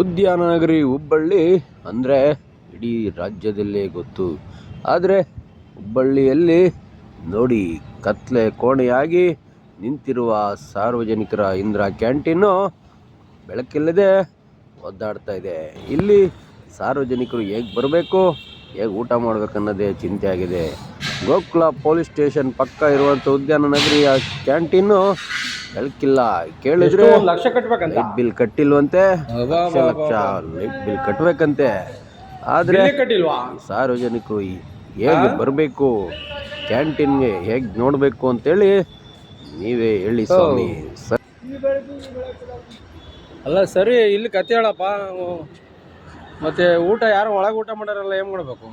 ಉದ್ಯಾನ ನಗರಿ ಹುಬ್ಬಳ್ಳಿ ಅಂದರೆ ಇಡೀ ರಾಜ್ಯದಲ್ಲೇ ಗೊತ್ತು. ಆದರೆ ಹುಬ್ಬಳ್ಳಿಯಲ್ಲಿ ನೋಡಿ ಕತ್ಲೆ ಕೋಣೆಯಾಗಿ ನಿಂತಿರುವ ಸಾರ್ವಜನಿಕರ ಇಂದಿರಾ ಕ್ಯಾಂಟೀನು ಬೆಳಕಿಲ್ಲದೆ ಒದ್ದಾಡ್ತಾ ಇದೆ. ಇಲ್ಲಿ ಸಾರ್ವಜನಿಕರು ಹೇಗೆ ಬರಬೇಕು, ಹೇಗೆ ಊಟ ಮಾಡಬೇಕನ್ನೋದೇ ಚಿಂತೆ ಆಗಿದೆ ಗೋಕುಲ ಪೊಲೀಸ್ ಸ್ಟೇಷನ್ ಪಕ್ಕ ಇರುವಂಥ ಉದ್ಯಾನ ನಗರಿಯ ಕ್ಯಾಂಟೀನು ಬೆಳಕಿಲ್ಲ ಕೇಳಿದ್ರೆ ಲಕ್ಷ ಕಟ್ಬೇಕಂತ? ಲೈಟ್ ಬಿಲ್ ಕಟ್ಟಿಲ್ವಂತೆ. ಲಕ್ಷ ಲಕ್ಷ ಲೈಟ್ ಬಿಲ್ ಕಟ್ಟಬೇಕಂತೆ ಆದರೆ ಕಟ್ಟಿಲ್ವಾ? ಸಾರ್ವಜನಿಕರು ಈ- ಹೇಗೆ ಬರಬೇಕು? ಕ್ಯಾಂಟೀನ್ಗೆ ಹೇಗೆ ನೋಡಬೇಕು ಅಂತೇಳಿ ನೀವೇ ಹೇಳಿ ಸ್ವಾಮಿ. ಅಲ್ಲ ಸರಿ ಇಲ್ಲಿ ಕತೆ ಹೇಳಪ್ಪ. ಮತ್ತೆ ಊಟ ಯಾರು ಒಳಗೆ ಊಟ ಮಾಡಾರಲ್ಲ ಏನು ಮಾಡ್ಬೇಕು?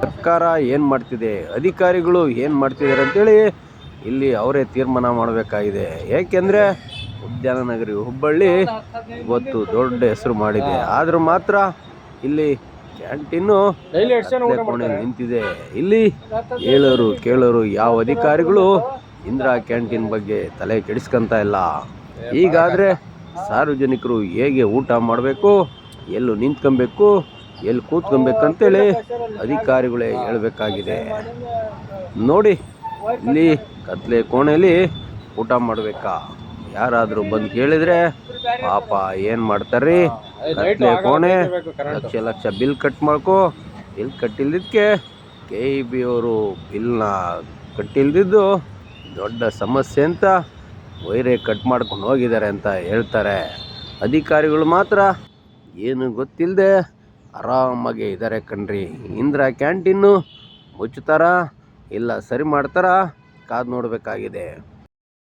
ಸರ್ಕಾರ ಏನು ಮಾಡ್ತಿದೆ? ಅಧಿಕಾರಿಗಳು ಏನು ಮಾಡ್ತಿದ್ದಾರೆ ಅಂತೇಳಿ ಇಲ್ಲಿ ಅವರೇ ತೀರ್ಮಾನ ಮಾಡಬೇಕಾಗಿದೆ. ಏಕೆಂದರೆ ಉದ್ಯಾನ ನಗರಿ ಹುಬ್ಬಳ್ಳಿ ಇವತ್ತು ದೊಡ್ಡ ಹೆಸರು ಮಾಡಿದೆ. ಆದರೂ ಮಾತ್ರ ಇಲ್ಲಿ ಕ್ಯಾಂಟೀನು ಕೋಣೆ ನಿಂತಿದೆ. ಇಲ್ಲಿ ಹೇಳೋರು ಕೇಳೋರು ಯಾವ ಅಧಿಕಾರಿಗಳು ಇಂದಿರಾ ಕ್ಯಾಂಟೀನ್ ಬಗ್ಗೆ ತಲೆ ಕೆಡಿಸ್ಕೊಂತ ಇಲ್ಲ. ಹೀಗಾದ್ರೆ ಸಾರ್ವಜನಿಕರು ಹೇಗೆ ಊಟ ಮಾಡಬೇಕು, ಎಲ್ಲೂ ನಿಂತ್ಕೊಬೇಕು, ಎಲ್ಲಿ ಕೂತ್ಕೊಬೇಕಂತೇಳಿ ಅಧಿಕಾರಿಗಳೇ ಹೇಳಬೇಕಾಗಿದೆ. ನೋಡಿ, ಇಲ್ಲಿ ಕತ್ಲೆ ಕೋಣೆಯಲ್ಲಿ ಊಟ ಮಾಡಬೇಕಾ? ಯಾರಾದರೂ ಬಂದು ಕೇಳಿದರೆ, ಪಾಪ, ಏನು ಮಾಡ್ತಾರ್ರಿ? ಕತ್ಲೆ ಕೋಣೆ, ಲಕ್ಷ ಲಕ್ಷ ಬಿಲ್ ಕಟ್ ಮಾಡ್ಕೊ. ಬಿಲ್ ಕಟ್ಟಿಲ್ದಿದ್ದಕ್ಕೆ ಕೆ ಇ ಬಿ ಅವರು ಬಿಲ್ನ ಕಟ್ಟಿಲ್ದಿದ್ದು ದೊಡ್ಡ ಸಮಸ್ಯೆ ಅಂತ ವೈರೇ ಕಟ್ ಮಾಡ್ಕೊಂಡು ಹೋಗಿದ್ದಾರೆ ಅಂತ ಹೇಳ್ತಾರೆ. ಅಧಿಕಾರಿಗಳು ಮಾತ್ರ ಏನು ಗೊತ್ತಿಲ್ಲದೆ ಆರಾಮಾಗಿ ಇದ್ದಾರೆ ಕಣ್ರಿ. ಇಂದ್ರ ಕ್ಯಾಂಟೀನು ಮುಚ್ಚುತ್ತಾರಾ ಇಲ್ಲ ಸರಿ ಮಾಡ್ತಾರಾ? ಕಾದು ನೋಡಬೇಕಾಗಿದೆ.